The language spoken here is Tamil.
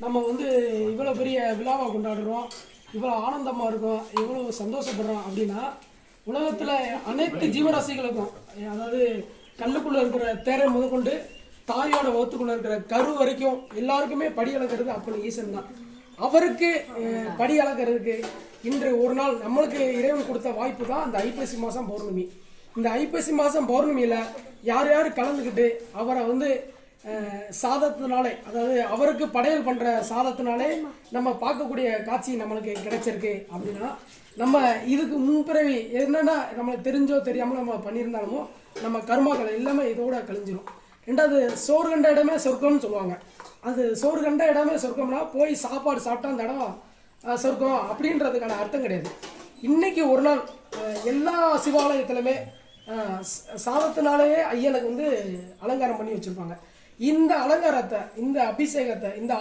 நம்ம வந்து இவ்வளோ பெரிய விழாவை கொண்டாடுறோம் இவ்வளோ ஆனந்தமாக இருக்கும் இவ்வளோ சந்தோஷப்படுறோம் அப்படின்னா உலகத்தில் அனைத்து ஜீவராசிகளுக்கும் அதாவது கல்லுக்குள்ளே இருக்கிற தேரை முதற்கொண்டு தாயோட வகுத்துக்குள்ளே இருக்கிற கரு வரைக்கும் எல்லாருக்குமே படி அளக்கிறது அப்படி ஈசன் தான். அவருக்கு படி அளக்கிறதுக்கு இன்று ஒரு நாள் நம்மளுக்கு இறைவன் கொடுத்த வாய்ப்பு தான் அந்த ஐப்பசி மாதம் பௌர்ணமி. இந்த ஐப்பசி மாதம் பௌர்ணமியில் யார் யார் கலந்துக்கிட்டு அவரை வந்து சாதத்தினாலே அதாவது அவருக்கு படையல் பண்ணுற சாதத்தினாலே நம்ம பார்க்கக்கூடிய காட்சி நம்மளுக்கு கிடைச்சிருக்கு அப்படின்னா நம்ம இதுக்கு முன்பிறவி என்னென்னா நம்மளுக்கு தெரிஞ்சோ தெரியாமல் நம்ம பண்ணியிருந்தாலுமோ நம்ம கர்மாக்கள் எல்லாமே இதோட கழிஞ்சிடும் ரெண்டாவது சோறு கண்ட இடமே சொர்க்கம்னு சொல்லுவாங்க. அது சோறு கண்ட இடமே சொர்க்கம்னா போய் சாப்பாடு சாப்பிட்டா அந்த இடம் சொர்க்கம் அப்படின்றதுக்கான அர்த்தம் கிடையாது. இன்னைக்கு ஒரு நாள் எல்லா சிவாலயத்திலுமே சாதத்தினாலேயே ஐயனுக்கு வந்து அலங்காரம் பண்ணி வச்சுருப்பாங்க. இந்த அலங்காரத்தை இந்த அபிஷேகத்தை இந்த